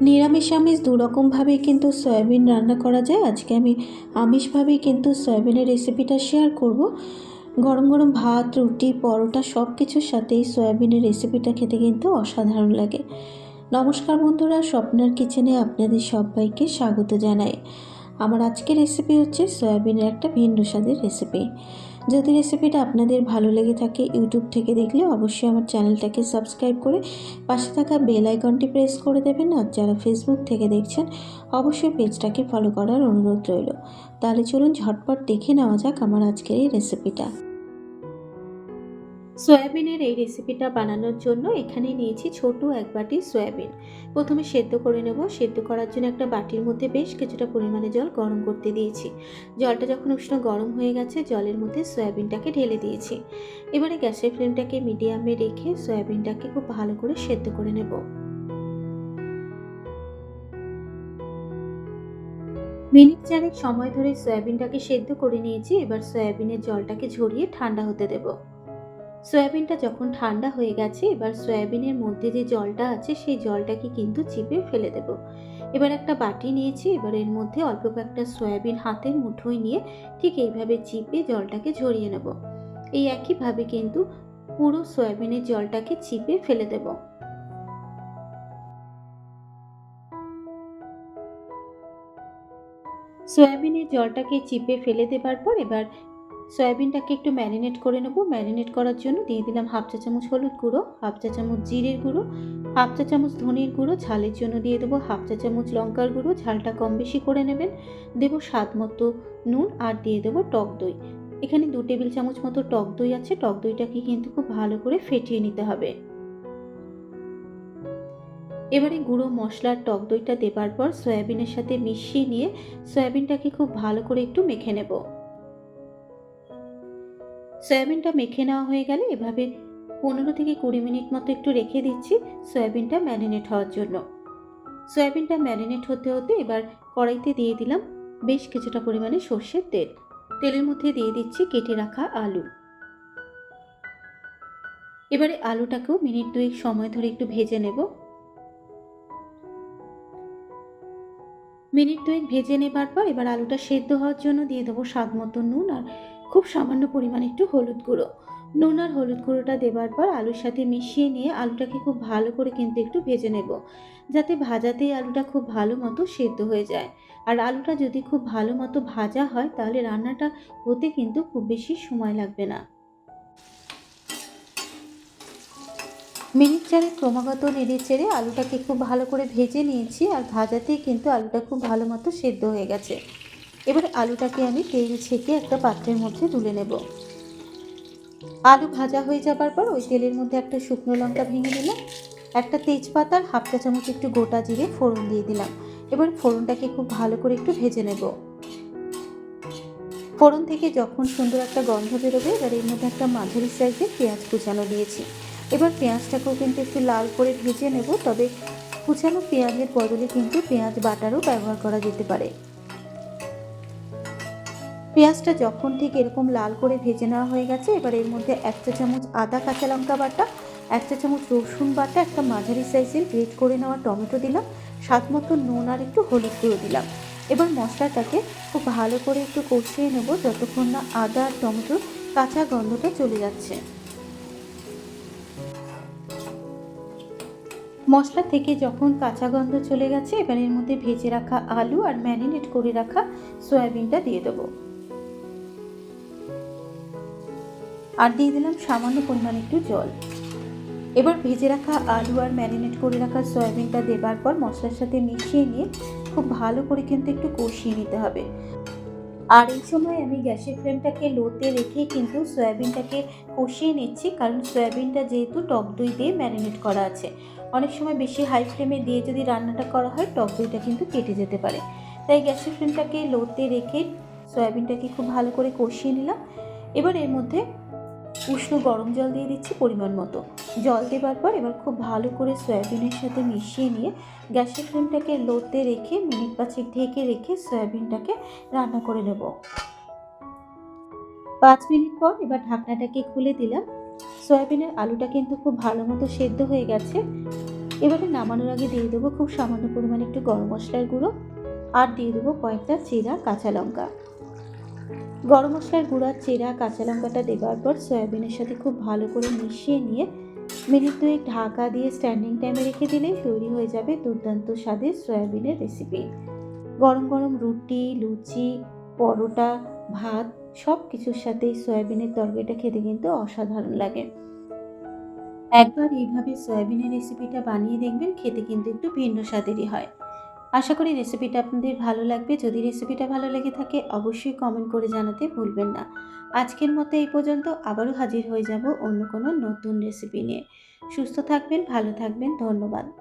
নিরামিষ আমিষ দুরকমভাবেই কিন্তু সয়াবিন রান্না করা যায়। আজকে আমি আমিষভাবেই কিন্তু সয়াবিনের রেসিপিটা শেয়ার করব। গরম গরম ভাত, রুটি, পরোটা সব কিছুর সাথেই সয়াবিনের রেসিপিটা খেতে কিন্তু অসাধারণ লাগে। নমস্কার বন্ধুরা, স্বপ্নার কিচেনে আপনাদের সবাইকে স্বাগত জানাই। আমার আজকের রেসিপি হচ্ছে সয়াবিনের একটা ভিন্ন স্বাদের রেসিপি যদি রেসিপিটা আপনাদের ভালো লেগে থাকে ইউটিউব থেকে দেখলে অবশ্যই আমার চ্যানেলটাকে সাবস্ক্রাইব করে পাশে থাকা বেল আইকনটি প্রেস করে দেবেন আর যারা ফেসবুক থেকে দেখছেন, অবশ্যই পেজটাকে ফলো করার অনুরোধ রইল। তাহলে চলুন ঝটপট দেখে নেওয়া যাক আমার আজকের এই রেসিপিটা সয়াবিনের এই রেসিপিটা বানানোর জন্য এখানে নিয়েছি ছোট এক বাটি সয়াবিন। প্রথমে সেদ্ধ করে নেব। সেদ্ধ করার জন্য একটা বাটির মধ্যে বেশ কিছুটা পরিমাণে জল গরম করতে দিয়েছি। জলটা যখন উষ্ণ গরম হয়ে গেছে, জলের মধ্যে সয়াবিনটাকে ঢেলে দিয়েছি। এবারে গ্যাসের ফ্লেমটাকে মিডিয়ামে রেখে সয়াবিনটাকে খুব ভালো করে সেদ্ধ করে নেব। মিনিট চারেক সময় ধরে সয়াবিনটাকে সেদ্ধ করে নিয়েছি। এবার সয়াবিনের জলটাকে ঝরিয়ে ঠান্ডা হতে দেবো। সয়াবিনটা যখন ঠান্ডা হয়ে গেছে, এবার সয়াবিনের মধ্যে যে জলটা আছে, সেই জলটাকে কিন্তু চিপে ফেলে দেব। এবার একটা বাটি নিয়েছি, এবার এর মধ্যে অল্প কয়েকটা সয়াবিন হাতের মুঠোয় নিয়ে ঠিক এইভাবে চিপে জলটাকে ঝরিয়ে নেব। এই একইভাবে কিন্তু পুরো সয়াবিনের জলটাকে চিপে ফেলে দেব। সয়াবিনের জলটাকে চিপে ফেলে দেবার পর এবার সয়াবিনটাকে একটু ম্যারিনেট করে নেব। ম্যারিনেট করার জন্য দিয়ে দিলাম হাফ চা চামচ হলুদ গুঁড়ো, হাফ চা চামচ জিরের গুঁড়ো, হাফ চা চামচ ধনির গুঁড়ো, ঝালের জন্য দিয়ে দেবো হাফ চা চামচ লঙ্কার গুঁড়ো, ঝালটা কম বেশি করে নেবেন। দেবো স্বাদ মতো নুন আর দিয়ে দেবো টক দই। এখানে দু টেবিল চামচ মতো টক দই আছে। টক দইটাকে কিন্তু খুব ভালো করে ফেটিয়ে নিতে হবে। এবারে গুঁড়ো মশলার টক দইটা দেবার পর সয়াবিনের সাথে মিশিয়ে নিয়ে সয়াবিনটাকে খুব ভালো করে একটু মেখে নেব। সয়াবিনটা মেখে নেওয়া হয়ে গেলে এভাবে পনেরো থেকে কুড়ি মিনিট মতো একটু রেখে দিচ্ছি সয়াবিনটা ম্যারিনেট হওয়ার জন্য। সয়াবিনটা ম্যারিনেট হতে হতে এবার কড়াইতে দিয়ে দিলাম বেশ কিছুটা পরিমাণে সর্ষের তেল। তেলের মধ্যে দিয়ে দিচ্ছি কেটে রাখা আলু। এবারে আলুটাকেও মিনিট দুয়েক সময় ধরে একটু ভেজে নেব। মিনিট দুয়েক ভেজে নেবার পর এবার আলুটা সেদ্ধ হওয়ার জন্য দিয়ে দেবো স্বাদ মতো নুন আর খুব সামান্য পরিমাণে একটু হলুদ গুঁড়ো। নুন আর হলুদ গুঁড়োটা দেবার পর আলুর সাথে মিশিয়ে নিয়ে আলুটাকে খুব ভালো করে কিন্তু একটু ভেজে নেব। যাতে ভাজাতেই আলুটা খুব ভালো মতো সেদ্ধ হয়ে যায়। আর আলুটা যদি খুব ভালো মতো ভাজা হয়, তাহলে রান্নাটা হতে কিন্তু খুব বেশি সময় লাগবে না। মিনিট চারে ক্রমাগত নেড়ে চেড়ে আলুটাকে খুব ভালো করে ভেজে নিয়েছি আর ভাজাতেই কিন্তু আলুটা খুব ভালো মতো সেদ্ধ হয়ে গেছে। এবার আলুটাকে আমি তেল ছেঁকে একটা পাত্রের মধ্যে তুলে নেব। আলু ভাজা হয়ে যাবার পর ওই তেলের মধ্যে একটা শুকনো লঙ্কা ভেঙে দিলাম একটা তেজপাতার হাফ চা চামচ একটু গোটা জিরে ফোড়ন দিয়ে দিলাম। এবার ফোড়নটাকে খুব ভালো করে একটু ভেজে নেব। ফোড়ন থেকে যখন সুন্দর একটা গন্ধ বেরোবে, এবার এর মধ্যে একটা মাঝারি সাইজের পেঁয়াজ কুচানো দিয়েছি। এবার পেঁয়াজটাকেও কিন্তু একটু লাল করে ভেজে নেব, তবে কুচানো পেঁয়াজের বদলে কিন্তু পেঁয়াজ বাটারও ব্যবহার করা যেতে পারে। পেঁয়াজটা যখন ঠিক এরকম লাল করে ভেজে নেওয়া হয়ে গেছে, এবার এর মধ্যে এক চা চামচ আদা কাঁচা লঙ্কা বাটা, এক চা চামচ রসুন বাটা, একটা মাঝারি সাইজের গ্রেট করে নেওয়া টমেটো দিলাম, স্বাদ মতো নুন আর একটু হলুদ গুঁড়ো দিলাম। এবার মশলাটাকে খুব ভালো করে একটু কষিয়ে নেব যতক্ষণ না আদা আর টমেটোর কাঁচা গন্ধটা চলে যাচ্ছে। মশলা থেকে যখন কাঁচা গন্ধ চলে গেছে, এবার এর মধ্যে ভেজে রাখা আলু আর ম্যারিনেট করে রাখা সয়াবিনটা দিয়ে দেবো। আর দিয়ে দিলাম সামান্য পরিমাণ একটু জল। এবার ভেজে রাখা আলু আর ম্যারিনেট করে রাখা সয়াবিনটা দেবার পর মশলার সাথে মিশিয়ে নিয়ে খুব ভালো করে কিন্তু একটু কষিয়ে নিতে হবে। আর এই সময় আমি গ্যাসের ফ্লেমটাকে লোতে রেখে কিন্তু সয়াবিনটাকে কষিয়ে নিচ্ছি, কারণ সয়াবিনটা যেহেতু টক দই দিয়ে ম্যারিনেট করা আছে। অনেক সময় বেশি হাই ফ্লেমে দিয়ে যদি রান্নাটা করা হয়, টক দইটা কিন্তু কেটে যেতে পারে। তাই গ্যাসের ফ্লেমটাকে লোতে রেখে সয়াবিনটাকে খুব ভালো করে কষিয়ে নিলাম। এবার এর মধ্যে উষ্ণ গরম জল দিয়ে দিচ্ছি পরিমাণ মতো। জল দেবার পর এবার খুব ভালো করে সয়াবিনের সাথে মিশিয়ে নিয়ে গ্যাসের ফ্লেমটাকে লোতে রেখে মিনিট পাঁচেক ঢেকে রেখে সয়াবিনটাকে রান্না করে নেব। পাঁচ মিনিট পর এবার ঢাকনাটাকে খুলে দিলাম। সয়াবিনের আলুটা কিন্তু খুব ভালো মতো সেদ্ধ হয়ে গেছে। এবারে নামানোর আগে দিয়ে দেবো খুব সামান্য পরিমাণে একটু গরম মশলার গুঁড়ো। আর দিয়ে দেবো কয়েকটা চেরা কাঁচা লঙ্কা। গরম মশলার গুঁড়া, চেরা, কাঁচা লঙ্কাটা দেওয়ার পর সয়াবিনের সাথে খুব ভালো করে মিশিয়ে নিয়ে মিনিট দুয়েক ঢাকা দিয়ে স্ট্যান্ডিং টাইমে রেখে দিলেই তৈরি হয়ে যাবে দুর্দান্ত স্বাদের সয়াবিনের রেসিপি গরম গরম রুটি, লুচি, পরোটা, ভাত সব কিছুর সাথেই সয়াবিনের তরকারিটা খেতে কিন্তু অসাধারণ লাগে। একবার এইভাবে সয়াবিনের রেসিপিটা বানিয়ে দেখবেন, খেতে কিন্তু একটু ভিন্ন স্বাদেরই হয়। আশা করি রেসিপিটা আপনাদের ভালো লাগবে। যদি রেসিপিটা ভালো লেগে থাকে, অবশ্যই কমেন্ট করে জানাতে ভুলবেন না। আজকের মতো এই পর্যন্ত আবারও হাজির হয়ে যাব অন্য কোনো নতুন রেসিপি নিয়ে। সুস্থ থাকবেন, ভালো থাকবেন, ধন্যবাদ।